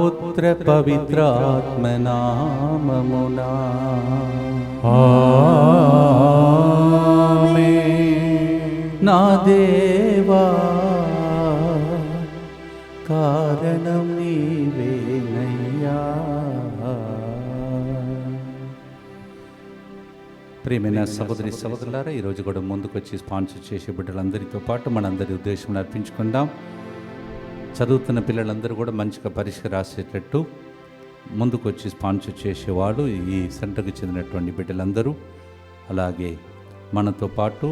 పుత్ర పవిత్రాత్మనామమునా. నా దేవా కారణం నీవేనయ్యా. ప్రియమైన సహోదరి సహోదరులారా ఈరోజు కూడా ముందుకు వచ్చి స్పాన్సర్ చేసే బిడ్డలందరితో పాటు మనందరి ఉద్దేశం అర్పించుకుందాం. చదువుతున్న పిల్లలందరూ కూడా మంచిగా పరీక్ష రాసేటట్టు ముందుకు వచ్చి స్పాన్సర్ చేసేవాళ్ళు ఈ సెంటర్కి చెందినటువంటి బిడ్డలందరూ. అలాగే మనతో పాటు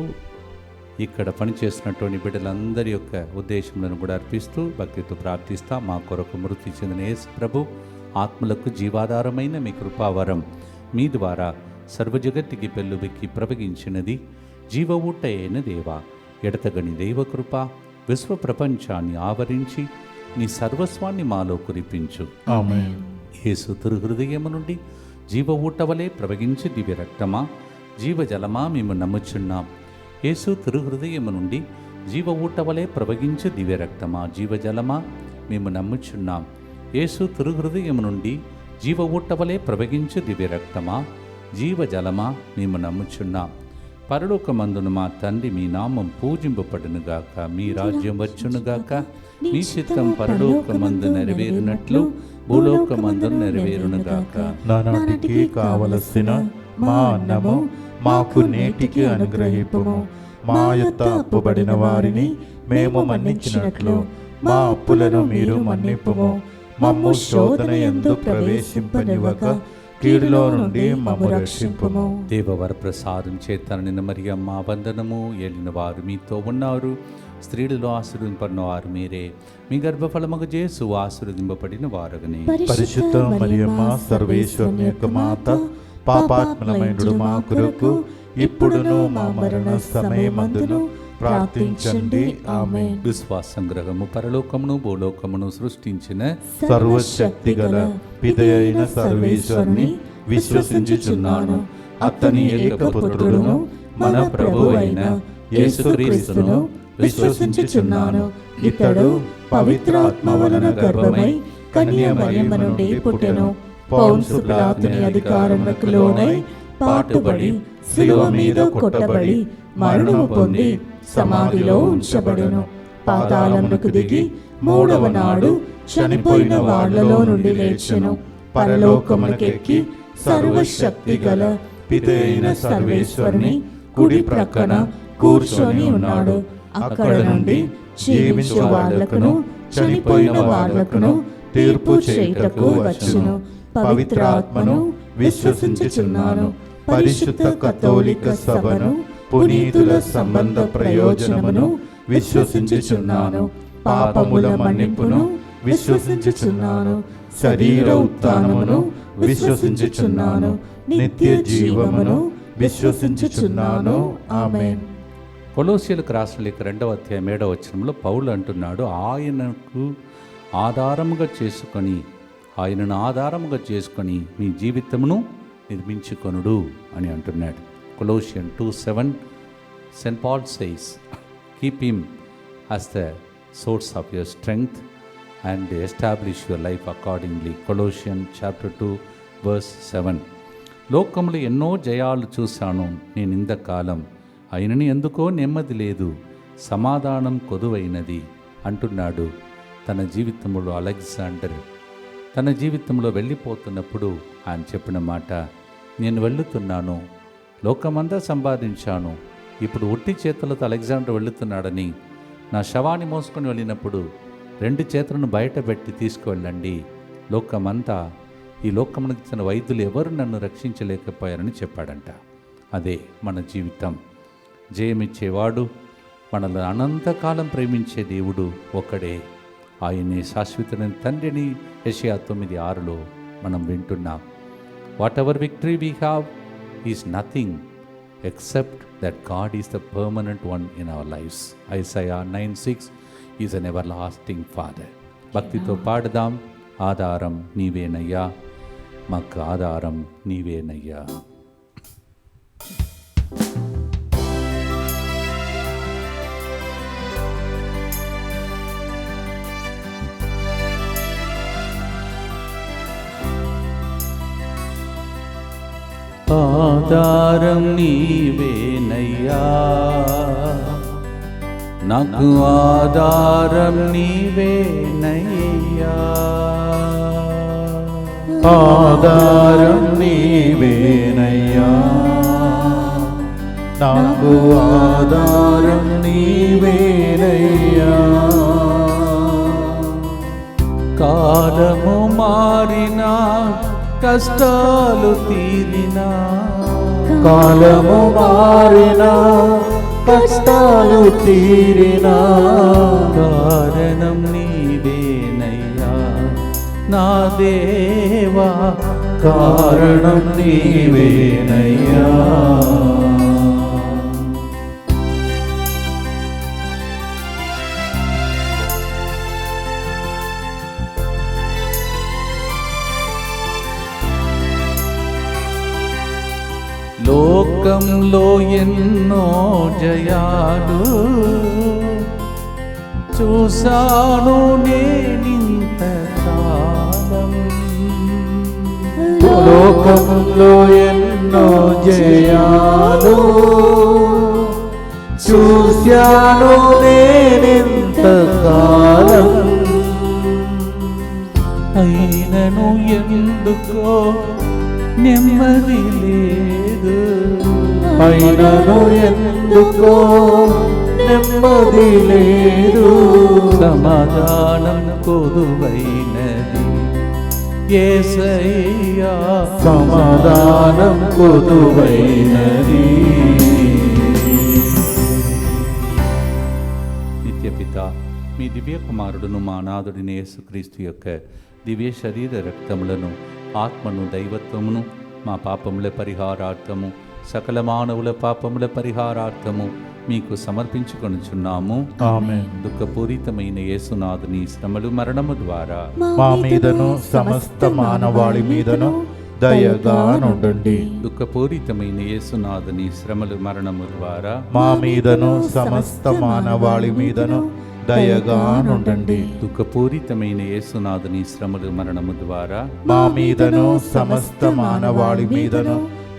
ఇక్కడ పనిచేస్తున్నటువంటి బిడ్డలందరి యొక్క ఉద్దేశములను కూడా అర్పిస్తూ భక్తితో ప్రార్థిస్తా. మా కొరకు మృతి చెందిన యేసు ప్రభు ఆత్మలకు జీవాధారమైన మీ కృపావరం మీ ద్వారా సర్వజగత్తికి పెళ్ళుబెక్కి ప్రవగించినది జీవ ఊట అయిన దేవ ఎడతగని దైవకృప విశ్వ ప్రపంచాన్ని ఆవరించి నీ సర్వస్వాన్ని మాలో కురిపించు. యేసు హృదయము నుండి జీవ ఊటవలే ప్రవగించి దివ్య రక్తమా జీవజలమా మేము నమ్ముచున్నాం. యేసు హృదయము నుండి జీవ ఊటవలే ప్రవగించి దివ్య రక్తమా జీవజలమా మేము నమ్ముచున్నాం. యేసు హృదయము నుండి జీవ ఊటవలే ప్రవగించి దివ్య రక్తమా జీవజలమా మేము నమ్ముచున్నాం. పరలోకమందున మా తండ్రి మీ నామం పూజింపబడునుగాక మీ రాజ్యం వచ్చునుగాక. మీ చిత్తం పరలోకమందు నెరవేరునట్లు భూలోకమందు నెరవేరునుగాక. నానాటికి కావలసిన మా అన్నము మాకు నేటికి అనుగ్రహింపుము. మా యొక్క అప్పుబడిన వారిని మేము మన్నించినట్లు. మా అప్పులను మీరు మన్నింపుము. మమ్ము శోధన ఎందు ప్రవేశింపనివ్వక కీడులో నుండి మమ్ము రక్షింపుము. దేవవర ప్రసాదం చేతనని మరియమ్మ వందనము. ఏలిన వారు మీతో ఉన్నారు. స్త్రీలలో ఆశీర్వదింపడిన వారు మీరే. మీ గర్భఫలముకు చేసు ఆశీర్వదింపబడిన వారగని. పరిశుద్ధ మరియమ్మ సర్వేశ్వరుని యొక్క మాత పాపాత్మలమైనడు మా కొరకు ఇప్పుడును మా మరణ సమయమందును. ప్రార్థించండి. ఆమె విశ్వాసం గ్రహము పరలోకమును భూలోకమును సృష్టించిన సర్వశక్తి గల పిదయైన సర్వేశ్వరుని విశ్వసించుచున్నాను. అతని ఏకపుత్రుడును మన ప్రభు అయిన యేసుక్రీస్తును విశ్వసించుచున్నాను. ఇతడు పవిత్రాత్మ వలన గర్భమై కన్య మరియమ్మ నుండి పుట్టెను. పౌన్సు పిలాతుని అధికారములకు లోనై పాటుబడి శిలువ మీద కొట్టబడి మరణము పొంది సమాధిలో ఉంచబడును. పాతాళమునకు దిగి మూడవ నాడు చనిపోయిన వాళ్ళలో నుండి లేచెను. పరలోకమునకెక్కి సర్వశక్తి గల పితైన సర్వేశ్వరుని కుడి ప్రక్కన కూర్చొని ఉన్నాడు. అక్కడ నుండి జీవించే వాళ్ళకును చనిపోయిన వాళ్ళకును తీర్పు చేయుటకు వచ్చును. పవిత్రాత్మను విశ్వసించుచున్నాను. పరిశుద్ధ కథోలిక సభను పునీతుల సంబంధ ప్రయోజనమును విశ్వసించుచున్నాను. పాపముల మన్నింపును విశ్వసించుచున్నాను. శరీర ఉత్థానమును విశ్వసించుచున్నాను. నిత్య జీవమును విశ్వసించుచున్నాను. ఆమె కొలోసియలకు రాసిన లేఖ రెండవ అధ్యాయం ఏడవ వచనంలో పౌలు అంటున్నాడు ఆయనకు ఆధారముగా చేసుకొని ఆయనను ఆధారముగా చేసుకొని మీ జీవితమును నిర్మించుకొనుడు అని అంటున్నాడు. Colossian two seven saint Paul says keep him as the source of your strength and establish your life accordingly Colossian chapter two verse seven లోకములు ఎన్నో జయాలు చూశాను. నేను ఇంతకాలం అయినని ఎందుకో నెమ్మది లేదు. సమాధానం కొదువైనది. అంటున్నాడు తన జీవితంలో అలెగ్జాండర్. తన జీవితంలో వెళ్ళిపోతున్నప్పుడు ఆయన చెప్పిన మాట నేను వెళ్ళుతున్నాను లోకమంతా సంపాదించాను. ఇప్పుడు ఒట్టి చేతులతో అలెగ్జాండర్ వెళుతున్నాడని నా శవాన్ని మోసుకొని వెళ్ళినప్పుడు రెండు చేతులను బయటపెట్టి తీసుకువెళ్ళండి. లోకమంతా ఈ లోకమునకు ఇచ్చిన వైద్యులు ఎవరు నన్ను రక్షించలేకపోయారని చెప్పాడంట. అదే మన జీవితం. జయమిచ్చేవాడు మనల్ని అనంతకాలం ప్రేమించే దేవుడు ఒక్కడే ఆయన్ని శాశ్వతమైన తండ్రిని. యషయా తొమ్మిది ఆరులో మనం వింటున్నాం. Whatever victory we have is nothing except that God is the permanent one in our lives Isaiah nine six is an everlasting father భక్తితో పాడదాం. ఆధారం నీవేనయ్యా. మాకు ఆధారం నీవేనయ్యా. ఆధారం నీవేనయ్యా. నాకు ఆధారం నీవేనయ్యా. ఆధారం నీవేనయ్యా. నాకు ఆధారం నీవేనయ్యా. కాలము మారినా కష్టాలు తీరినా కాలము మారినా కష్టాలు తీరినా. కారణం నీవేనయ్యా నా దేవా కారణం నీవేనయ్యా. లోకంలో ఎన్నో జయాలు చూశాను నేనింత కాలం. లోకంలో ఎన్నో జయాలు చూశాను నేనెంత కాలం. అయినను ఎందుకో నెమ్మది లేదు అయినను ఎందుకో నెమ్మది లేదు. సమాధానం కొదువైనది. ఏసయ్యా సమాధానం కొదువైనది. నిత్యపిత మీ దివ్య కుమారుడును మా నాథుడిని యేసుక్రీస్తు యొక్క దివ్య శరీర రక్తములను ఆత్మను దైవత్వమును మా పాపముల పరిహారార్థము సకల మానవుల పాపముల పరిహారార్థము మీకు సమర్పించుకొనుచున్నాము. ఆమేన్. దుఃఖపూరితమైన యేసునాథుని శ్రమలు మరణము ద్వారా. మా మీదను సమస్త మానవాళి మీదను దయగా నుండండి. దుఃఖపూరితమైన యేసునాథుని శ్రమలు మరణము ద్వారా. మా మీదను సమస్త మానవాళి మీదను దయగా నుండండి. దుఃఖపూరితమైన యేసునాథుని శ్రమలు మరణము ద్వారా. మా మీదను సమస్త మానవాళి మీదను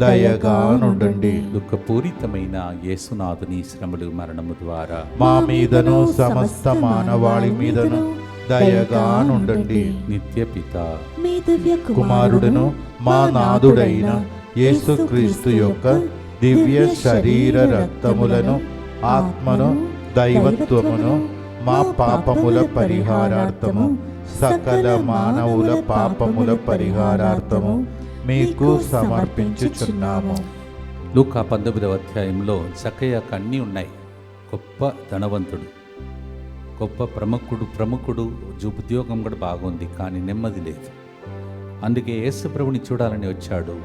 దయగా నుండండి దుఃఖపూరితమైన యేసునాథుని శ్రమలు మరణము ద్వారా మా మీదను సమస్త మానవాళి మీదను దయగా నుండండి నిత్య పిత కుమారుడును మా నాదుడైన యేసుక్రీస్తు యొక్క దివ్య శరీర రక్తములను ఆత్మను దైవత్వమును మా పాపముల పరిహారార్థము సకల మానవుల పాపముల పరిహారార్థము మీకు సమర్పించుచున్నాము. లూకా పంతొమ్మిదవ అధ్యాయంలో చక్కయ్యకు అన్నీ ఉన్నాయి. గొప్ప ధనవంతుడు గొప్ప ప్రముఖుడు ప్రముఖుడు ఉద్యోగం కూడా బాగుంది కానీ నెమ్మది లేదు. అందుకే యేసు ప్రభుని చూడాలని వచ్చాడు.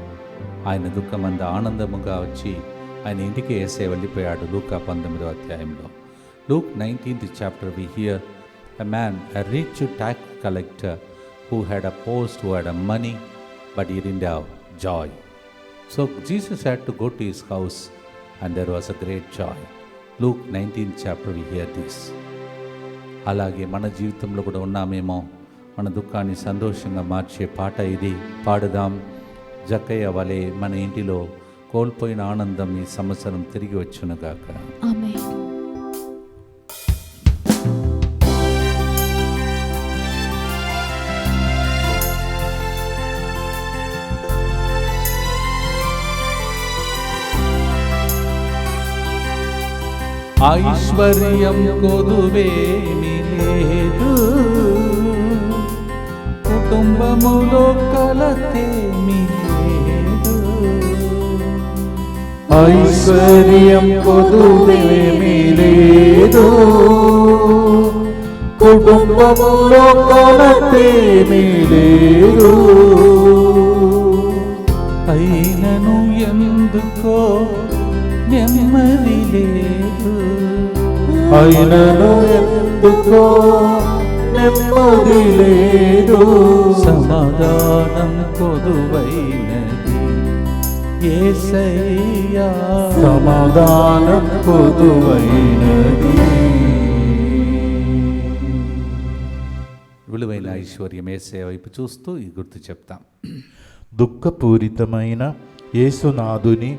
ఆయన దుఃఖమంద ఆనందముగా వచ్చి ఆయన ఇంటికి వేసే వెళ్ళిపోయాడు లూకా పంతొమ్మిదవ అధ్యాయంలో. Luke nineteenth chapter we hear a man a rich tax collector who had a post who had a money but he didn't have joy so Jesus had to go to his house and there was a great joy Luke nineteen chapter we hear this అలాగే మన జీవితంలో కూడా ఉన్నామేమో. మన దుఃఖాన్ని సంతోషంగా మార్చే పాట ఇది. పాడుదాం. జక్కయ్య వలె మన ఇంటిలో కోల్పోయిన ఆనందం ఈ సంవత్సరం తిరిగి వచ్చునుగాక ఆమె ఐశ్వర్యం కొదువేమి లేదు కుటుంబములో కలతేమి లేదు ఐశ్వర్యం కొదువేమీ లేదు కుటుంబములో కొలతేమీ లేదు అయినను ఎందుకో నెమ్మది లేదు అయినను ఎందుకో నెమ్మది లేదు సమాధానం కొదువైనది. ఏసయ్యా. సమాధానం కొదువైనది. విలువైన ఐశ్వర్యం ఏసే వైపు చూస్తూ ఈ గుర్తు చెప్తాం. దుఃఖపూరితమైన యేసునాథుని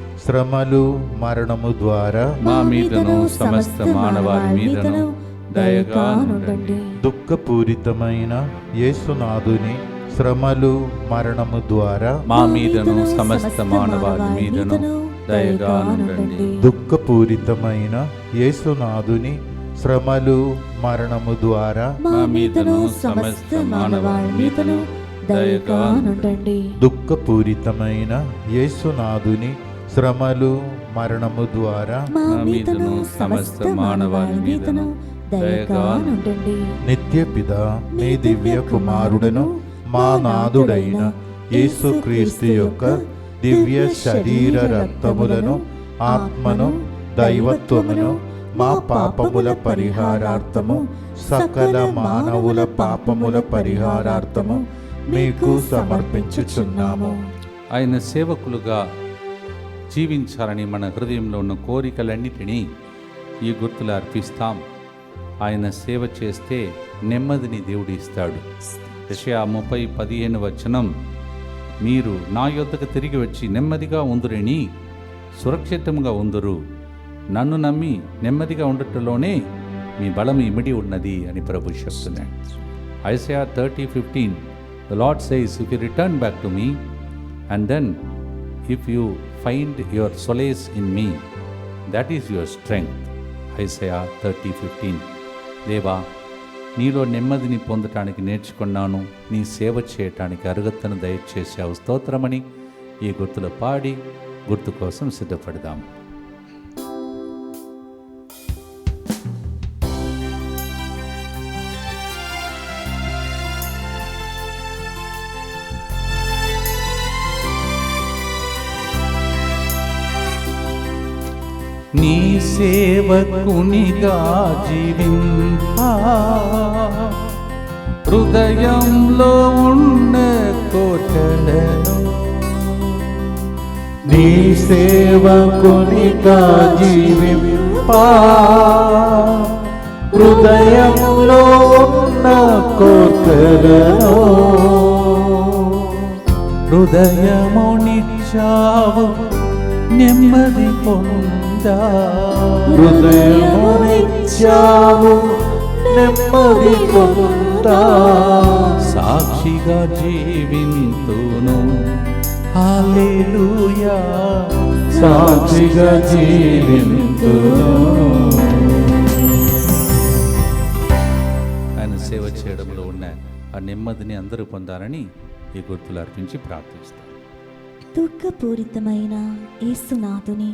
శ్రమలు మరణము ద్వారా మా మీదను సమస్త మానవాళి మీదను దయగా దుఃఖపూరితమైన యేసునాథుని శ్రమలు మరణము ద్వారా మా మీదను సమస్త మానవాళి మీదను దయగా దుఃఖపూరితమైన యేసునాథుని శ్రమలు మరణము ద్వారా మా మీదను సమస్త మానవాళి మీదను దయగా దుఃఖపూరితమైన యేసునాథుని శ్రమలు మరణము ద్వారా మా మీదను సమస్త మానవాళి మీదను దయగా నుండండి నిత్యపిత నీ దివ్య కుమారుడను మా నాదుడైన యేసుక్రీస్తు యొక్క దివ్య శరీర రక్తములను ఆత్మను దైవత్వమును మా పాపముల పరిహారార్థము సకల మానవుల పాపముల పరిహారార్థము మీకు సమర్పించుచున్నాము. ఆయన సేవకులుగా జీవించాలని మన హృదయంలో ఉన్న కోరికలన్నిటినీ ఈ గుర్తులు అర్పిస్తాం. ఆయన సేవ చేస్తే నెమ్మదిని దేవుడు ఇస్తాడు. యెషయా ముప్పై పదిహేను వచనం మీరు నా యొద్దకు తిరిగి వచ్చి నెమ్మదిగా ఉందురని సురక్షితంగా ఉందురు. నన్ను నమ్మి నెమ్మదిగా ఉండటంలోనే మీ బలం ఇమిడి ఉన్నది అని ప్రభు చెప్తున్నాడు. Isaiah thirty fifteen the Lord says if you return back to me and then if you find your solace in me that is your strength Isaiah thirty fifteen దేవా నీలో నెమ్మదిని పొందటానికి నేర్చుకున్నాను. నీ సేవ చేయటానికి అర్హతను దయచేసే స్తోత్రమని ఈ గుర్తులు పాడి గుర్తు కోసం సిద్ధపడదాం. సేవకునిగా జీవింపా. హృదయంలో ఉన్న కోటలను నీ సేవకునిగా జీవింపా. హృదయంలో ఉన్న కోతలను హృదయమునిచ్చావు నెమ్మది పొందా. హృదయమునిచ్చావు నెమ్మది పొందా సాక్షిగా జీవింతును. హల్లెలూయా. సాక్షిగా జీవింతును. ఆయన సేవ చేయడంలో ఉన్న ఆ నెమ్మదిని అందరూ పొందాలని ఈ గుర్తులు అర్పించి ప్రార్థిస్తాం. దుఃఖపూరితమైన యేసునాథుని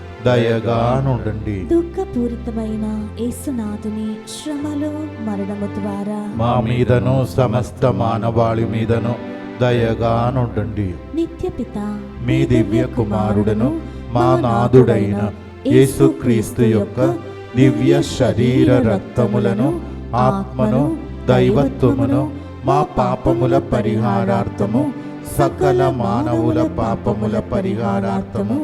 దయగా నుండండి దుఃఖపూరితమైన యేసునాథుని శ్రమలు మరణము ద్వారా మా మీదను సమస్త మానవాళి మీదను దయగా నుండండి నిత్యపిత మీ దివ్య కుమారుడను మా నాథుడైన యేసుక్రీస్తు యొక్క దివ్య శరీర రక్తములను ఆత్మను దైవత్వమును మా పాపముల పరిహారార్థము సకల మానవుల పాపముల పరిహారార్థము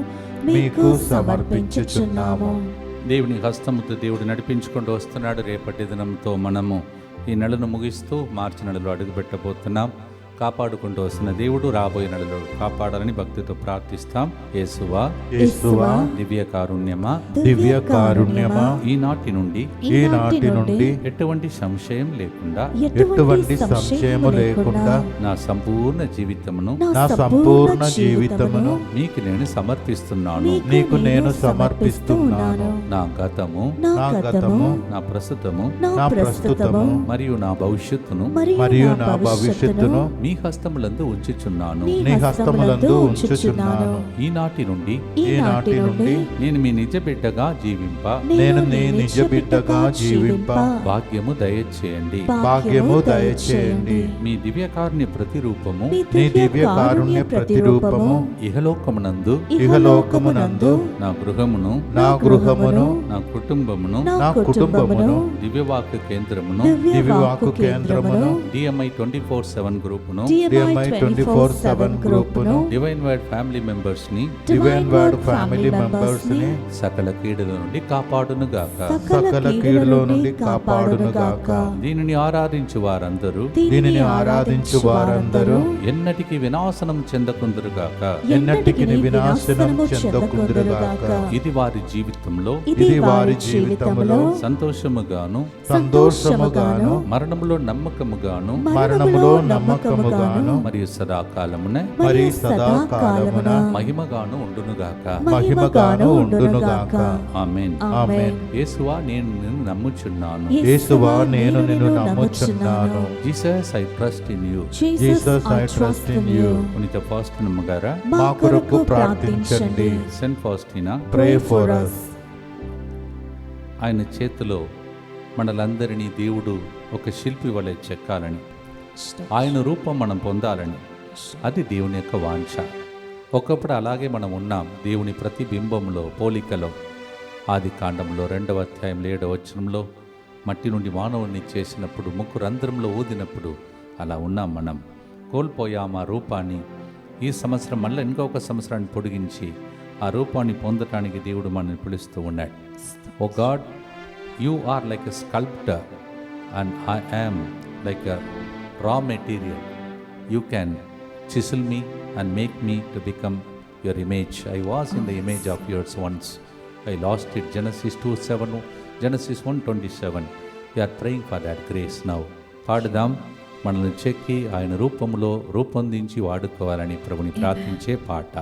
మీకు సమర్పించుచున్నాము. దేవుని హస్తముతో దేవుడు నడిపించుకుంటూ వస్తున్నాడు. రేపటి దినంతో మనము ఈ నెలను ముగిస్తూ మార్చి నెలలో అడుగుపెట్టబోతున్నాం. కాపాడుకుంటూ వస్తున్న దేవుడు రాబోయే నెలలో కాపాడాలని భక్తితో ప్రార్థిస్తాం. యేసువా యేసువా దివ్య కారుణ్యమా దివ్య కారుణ్యమా ఈనాటి నుండి ఈనాటి నుండి ఎటువంటి సంశయం లేకుండా ఎటువంటి సంశయము లేకుండా నా సంపూర్ణ జీవితమును నా సంపూర్ణ జీవితమును మీకు నేను సమర్పిస్తున్నాను. నీకు నేను సమర్పిస్తున్నాను. నా గతము నా గతము నా ప్రస్తుతము నా ప్రస్తుతము మరియు నా భవిష్యత్తును మరియు నా భవిష్యత్తును మీ హస్తములందు ఉంచుచున్నాను. నీ హస్తములందు ఉంచుచున్నాను. ఈనాటి నుండి ఈనాటి నుండి నేను మీ నిజ బిడ్డగా జీవింప. నేను నీ నిజ బిడ్డగా జీవింప. భాగ్యము దయచేయండి. భాగ్యము దయచేయండి. మీ దివ్యకారుణ్య ప్రతిరూపము నీ దివ్య కారుణ్య ప్రతిరూపము ఇహలోకమునందు ఇహలోకమునందు నా గృహమును నా గృహమును నా కుటుంబమును నా కుటుంబమును దివ్యవాక్య కేంద్రమును దివ్యవాకు కేంద్రమును డిఎంఐ ట్వంటీ ఫోర్ సెవెన్ గ్రూపును డిఎంఐ ట్వంటీ ఫోర్ సెవెన్ గ్రూపును డివైన్ వైడ్ ఫ్యామిలీ మెంబర్స్ని డివైన్ వర్డ్ ఫ్యామిలీ మెంబర్స్ని సకల కీడుల నుండి కాపాడును గాక సకల కీడులో నుండి కాపాడును గాక దీనిని ఆరాధించు వారందరూ. దీనిని ఆరాధించు వారందరూ. ఎన్నటికి వినాశనం చెందకుందరు గాక ఎన్నటికి వినాశనం చెందకుందురుగాక. ఇది వారి జీవితంలో ఇది వారి జీవితములో సంతోషముగాను సంతోషముగాను మరణములో నమ్మకముగాను మరణములో నమ్మకముగాను మరియు సదాకాలమున మరి సదాకాలమున మహిమగాను ఉండునుగాక. మహిమగాను ఉండునుగాక. ఆమెన్. ఆమేన్. యేసువా నేను నిన్ను నమ్ముచున్నాను. యేసువా నేను నిన్ను నమ్ముచున్నాను. Jesus I trust in you. Jesus I trust in you. పునీత ఫాస్టినమ్మ గారా? మా కొరకు ప్రార్థించండి. Saint Faustina? Pray for us. ఆయన చేతిలో మనలందరినీ దేవుడు ఒక శిల్పి వలె చెక్కాలని. ఆయన రూపం మనం పొందాలని. అది దేవుని యొక్క వాంఛ. ఒకప్పుడు అలాగే మనం ఉన్నాం. దేవుని ప్రతిబింబంలో పోలికలో. ఆది కాండంలో రెండవ అధ్యాయం ఏడవ వచనంలో మట్టి నుండి మానవుని చేసినప్పుడు ముక్కు రంధ్రంలో ఊదినప్పుడు అలా ఉన్నాం మనం. కోల్పోయాం ఆ రూపాన్ని. ఈ సంవత్సరం మళ్ళీ ఇంకొక సంవత్సరాన్ని పొడిగించి ఆ రూపాన్ని పొందటానికి దేవుడు మనల్ని పిలుస్తూ ఉన్నాడు. ఓ God you are like a sculptor and I am like a raw material you can chisel me and make me to become your image. I was in the image of yours once. I lost it. Genesis 2 7, Genesis 127. We are praying for that grace now. పాడుదాం మనల్ని చెక్కి ఆయన రూపంలో రూపొందించి వాడుకోవాలని ప్రభుని ప్రార్థించే పాట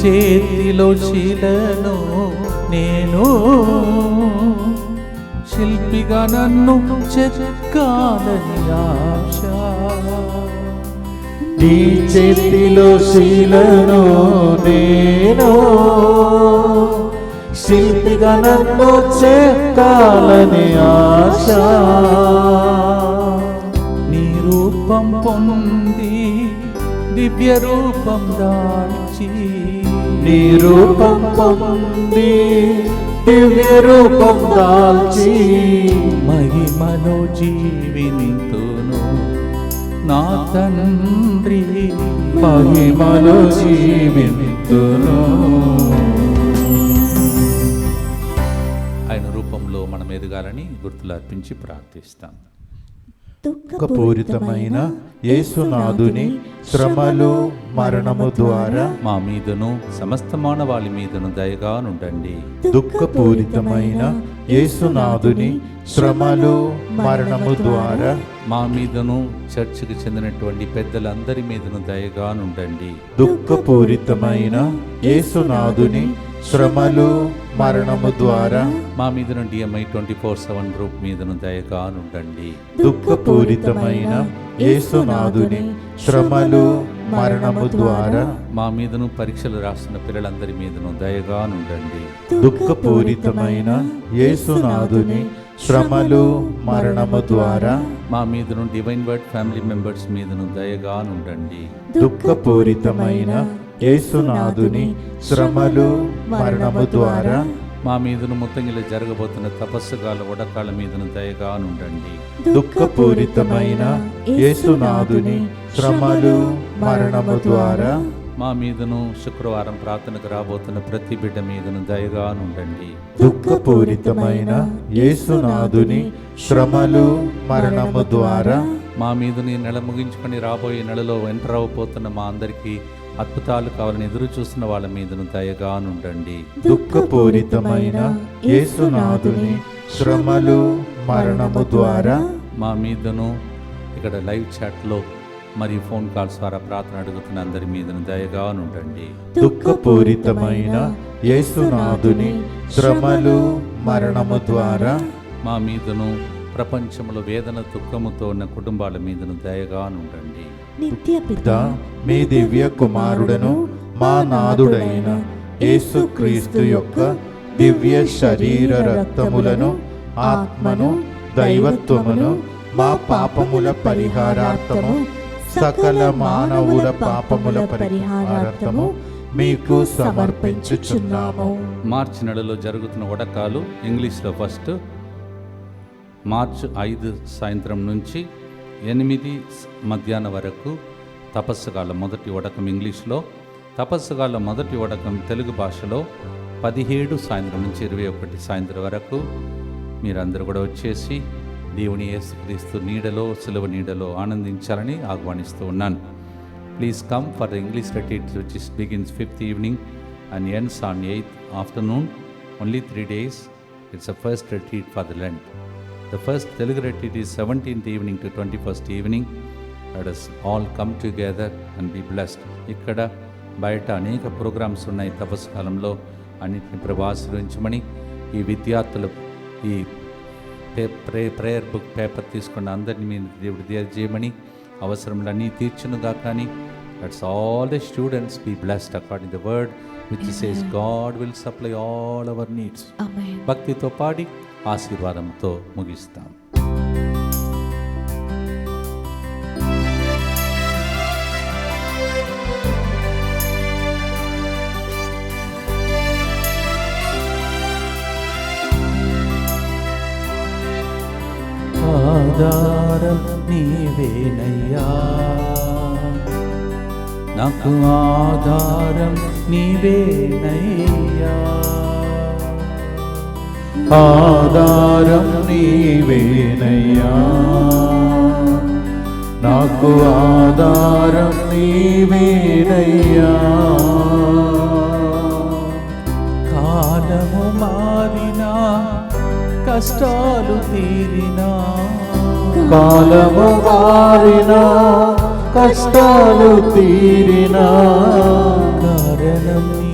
చేతిలో శిలను నేను శిల్పిగా నన్ను చెక్కాలని ఆశ. నీ చేతిలో శీలను నేను శిల్పిగా నన్ను చెక్కాలని ఆశ. నీ రూపం పొంది దివ్య రూపం దాల్చి నీ రూపం పొంది దివ్య రూపం దాల్చి మహిమలో జీవినితును. నా తండ్రి మహిమలో జీవితును ఆయన రూపంలో మనం ఎదగాలని గుర్తులు అర్పించి ప్రార్థిస్తాం. దుఃఖపూరితమైన యేసునాథుని శ్రమలు మరణము ద్వారా మా మీదను సమస్త మానవాళి మీదను దయగా నుండండి. దుఃఖపూరితమైన యేసునాథుని శ్రమలు మరణము ద్వారా మా మీదను చర్చికి చెందినటువంటి పెద్దలందరి మీదను దయగా నుండండి. దుఃఖపూరితమైన యేసునాథుని శ్రమలు మరణము ద్వారా మా మీదను DMI twenty four seven group మీదను దయగా నుండండి దుఃఖపూరితమైన యేసునాథుని శ్రమలు మరణము ద్వారా మా మీదను పరీక్షలు రాస్తున్న పిల్లలందరి మీదను దయగా నుండండి దుఃఖపూరితమైన యేసునాథుని శ్రమలు మరణము ద్వారా మా మీదను డివైన్ వర్డ్ ఫ్యామిలీ మెంబర్స్ మీదను దయగా నుండండి దుఃఖపూరితమైన యేసునాథుని శ్రమలు మరణము ద్వారా మా మీదను ముత్తంగిల జరగబోతున్న తపస్సుగాల ఉడకాల మీదను దయగా నుండండి. దుఃఖపూరితమైన యేసునాథుని శ్రమలు మరణము ద్వారా మా మీదను శుక్రవారం ప్రార్థనకు రాబోతున్న ప్రతి బిడ్డ మీదను దయగా నుండండి. దుఃఖపూరితమైన యేసునాథుని శ్రమలు మరణము ద్వారా మా మీదను నెల ముగించుకొని రాబోయే నెలలో ఎంటర్ అవబోతున్న మా అందరికీ అద్భుతాలు కావాలని ఎదురు చూస్తున్న వాళ్ళ మీదను దయగా నుండండి దుఃఖపూరితమైన యేసునాథుని శ్రమలు మరణము ద్వారా మా మీదను ఇక్కడ లైవ్ చాట్లో మరియు ఫోన్ కాల్స్ ద్వారా ప్రార్థన అడుగుతున్న అందరి మీదను దయగా నుండండి దుఃఖపూరితమైన యేసునాథుని శ్రమలు మరణము ద్వారా మా మీదను ప్రపంచంలో వేదన దుఃఖముతో ఉన్న కుటుంబాల మీదను దయగా నుండండి నిత్య పిత మీ దివ్య కుమారుడను మా నాదుడైన యేసుక్రీస్తు యొక్క దివ్య శరీర రక్తములను ఆత్మను దైవత్వమును మా పాపముల పరిహారార్థము సకల మానవుల పాపముల పరిహారార్థము మీకు సమర్పించుచున్నాము మార్చి నెలలో జరుగుతున్న ఉడకాలు ఇంగ్లీష్లో ఫస్ట్ మార్చి ఐదు సాయంత్రం నుంచి ఎనిమిది మధ్యాహ్నం వరకు తపస్సుగాల మొదటి వడకం ఇంగ్లీష్లో తపస్సుగాల మొదటి వడకం తెలుగు భాషలో పదిహేడు సాయంత్రం నుంచి ఇరవై ఒకటి సాయంత్రం వరకు మీరందరూ కూడా వచ్చేసి దేవుని యేసుక్రీస్తు నీడలో సులువ నీడలో ఆనందించాలని ఆహ్వానిస్తూ ఉన్నాను. Please come for the English retreat which is begins fifth evening and ends on 8th afternoon only three days it's a first retreat for the lent the first telugu retreat is 17th evening to 21st evening let us all come together and be blessed. ఇక్కడ బయట అనేక programmes ఉన్నాయి తపస్సు కాలంలో. అన్నింటిని ప్రభు ఆశీర్వదించమని ఈ విద్యార్థులు ఈ ప్రే ప్రేయర్ బుక్ పేపర్ తీసుకున్న అందరినీ మీరు దేవుడు చేయమని అవసరములన్నీ తీర్చునుగా కానీ that's all the students be blessed according the word which says God will supply all our needs భక్తితో పాడి ఆశీర్వాదంతో ముగిస్తాం. ఆధారం నీవేనయ్యా. నాకు ఆధారం నీవేనయ్యా. ఆధారం నీవేనయ్యా. నాకు ఆధారం నీవేనయ్యా. కాలము మారినా కష్టాలు తీరినా. కాలము మారినా కష్టాలు తీరినా. కారణం నీ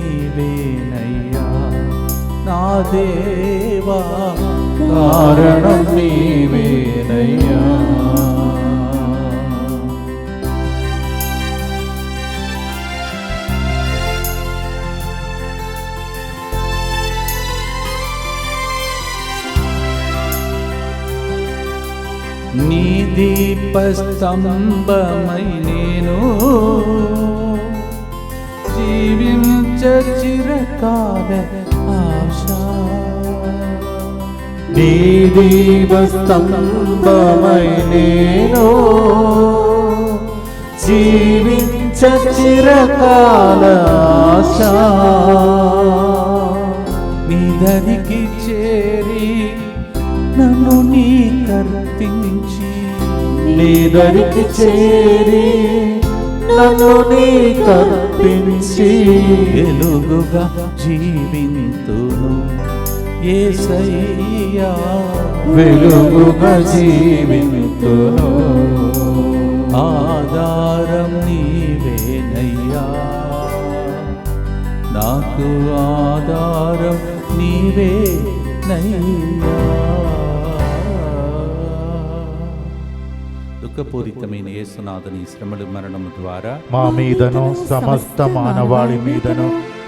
దేవా కారణం నీవేనయ్యా నీ దీపస్తంభమై నేను జీవించ చిరకాల నీ దీపస్తంభమై నేను జీవించ చిరకాల నిధనికి చేరి నన్ను నీ కర్తించి. నిధనికి చేరి నన్ను నీ కర్పించి వెలుగుగా జీవింతును. ఏసయ్యా. వెలుగుగా జీవితును ఆధారం నీవేనయ్యా. నాకు ఆధారం నీవే నయ్యా దుఃఖపూరితమైన యేసునాథని శ్రమలు మరణము ద్వారా మా మీదను సమస్త మానవాళి మీదను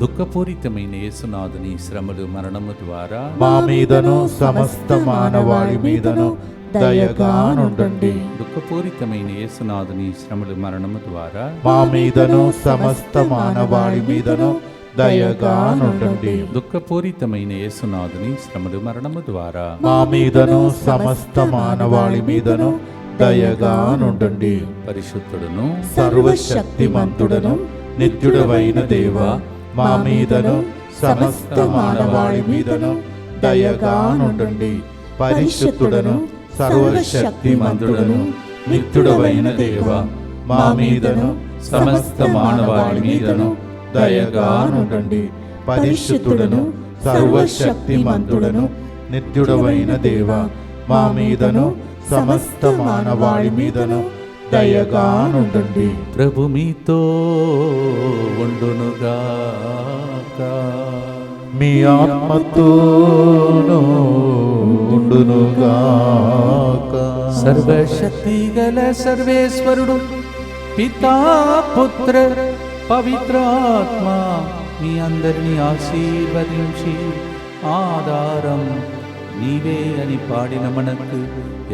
దుఃఖపూరితమైన యేసునాథుని శ్రమలు మరణము ద్వారా మా మీదను సమస్త మానవాళి మీదను దయగానుండండి. దుఃఖపూరితమైన యేసునాథుని శ్రమలు మరణము ద్వారా మా మీదను సమస్త మానవాళి మీదను దయగానుండండి. దుఃఖపూరితమైన యేసునాథుని శ్రమలు మరణము ద్వారా మా మీదను సమస్త మానవాళి మీదను దయగానుండండి. పరిశుద్ధుడును సర్వశక్తిమంతుడను నిత్యుడవైన దేవ మా మీదను సమస్త మానవాళి మీదను దయగానుండండి. పరిశుద్ధుడను సర్వశక్తిమంతుడను నిత్యుడవైన దేవ మా మీదను సమస్త మానవాళి మీదను దయగానుండండి. పరిశుద్ధుడను సర్వశక్తిమంతుడను నిత్యుడవైన దేవ మా మీదను సమస్త మానవాళి మీదను దయగానుండండి. ప్రభు మీతో ఉండునుగాక. మీ ఆత్మతోను ఉండునుగాక. సర్వశక్తి గల సర్వేశ్వరుడు పితా పుత్ర పవిత్రాత్మ మీ అందరినీ ఆశీర్వదించి ఆధారం నీవే అని పాడిన మనకు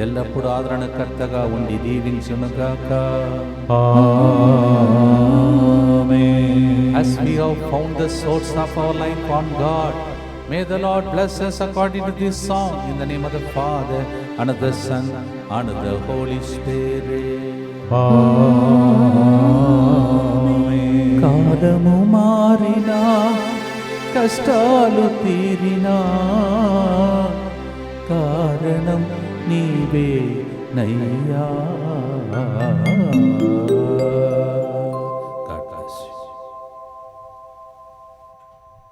ఎల్లప్పుడూ ఆదరణకర్తగా ఉండి దీవించునుగాక ఆమేన్. As we have found the source of our life on God, may the Lord bless us according to this song in the name of the Father, and of the Son, and of the Holy Spirit. ఆమేన్. కాలము మారినా కష్టాలు తీరినా కారణం నీవే నయ్యా